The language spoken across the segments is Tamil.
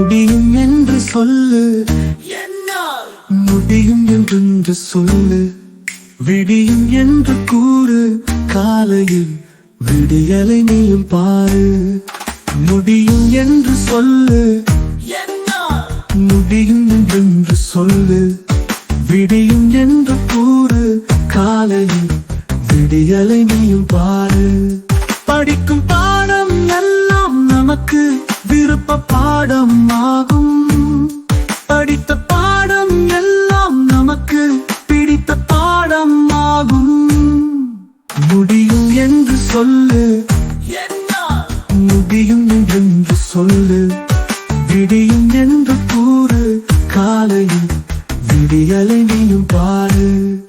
முடியும் என்று சொல்லு. விடியும் என்று கூறு. காலையில் விடியலை நீயும் பாரு. முடியும் என்று சொல்லு. முடியும் என்று சொல்லு. விடியும் என்று கூறு. காலையில் விடியலை நீயும் பாரு. சொல்லு. விடியும் என்று கூறு. காலையில் விடியலை நீயும் பாரு.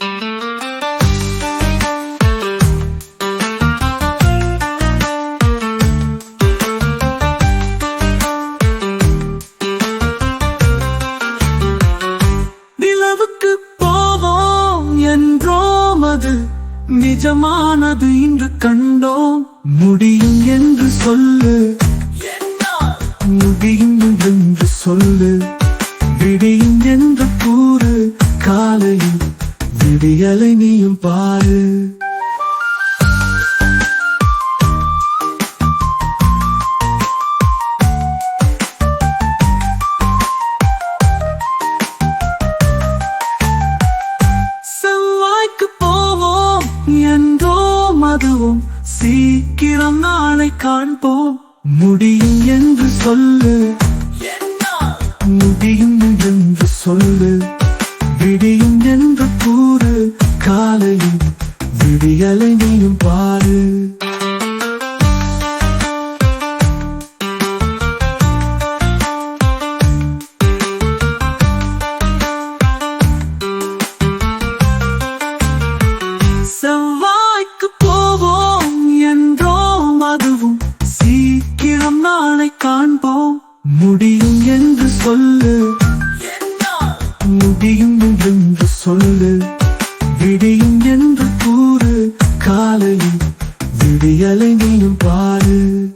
நிலவுக்கு போவோம் என்றோம் அது. நிஜமானது இன்று கண்டோம். முடியும் என்று சொல்லு. சொல்லு. விடியும் என்று கூறு. காலையும் விடியலை நீயும் பாரு. அதுவும் சீக்கிரம் நாளை காண்போம். முடியும் என்று சொல்லு. சொல்லு. விடியும் என்று கூறு. காலையும் விடியலை நீயும் பாரு. செவ்வாய்க்கு போவோம் என்றோம். அதுவும் சீக்கிரம் நாளை காண்போம். முடியும் என்று சொல்லு. சொல்லு. விடியும் என்று கூறு. காலையும் விடியலை நீயும் பாரு.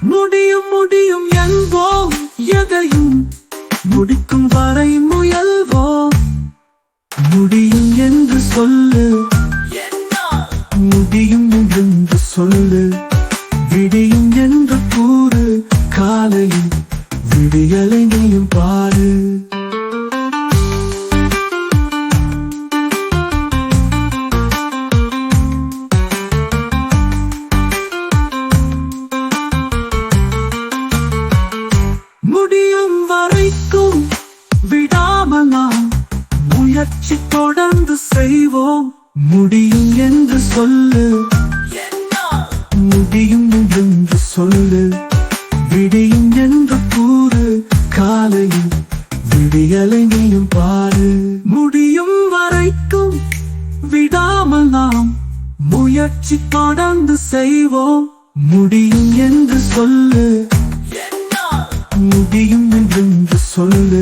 முடியும் முடியும் என்போம் எதையும். முடிக்கும் வரை முயல்வோம். முடியும் என்று சொல்லு. சொல்லு. விடியும் என்று கூறு. காலையும் விடியலை நீயும் பாரு முடியும் வரைக்கும் விடாமல் நாம் முயற்சி தொடர்ந்து செய்வோம். முடியும் என்று சொல்லு. சொல்லு. விடியும் என்று கூறு. காலையும் விடியலை நீயும் பாரு. முடியும் வரைக்கும் விடாமல் நாம் முயற்சி தொடர்ந்து செய்வோம். முடியும் என்று சொல்லு. முடியும் என்று சொல்லு.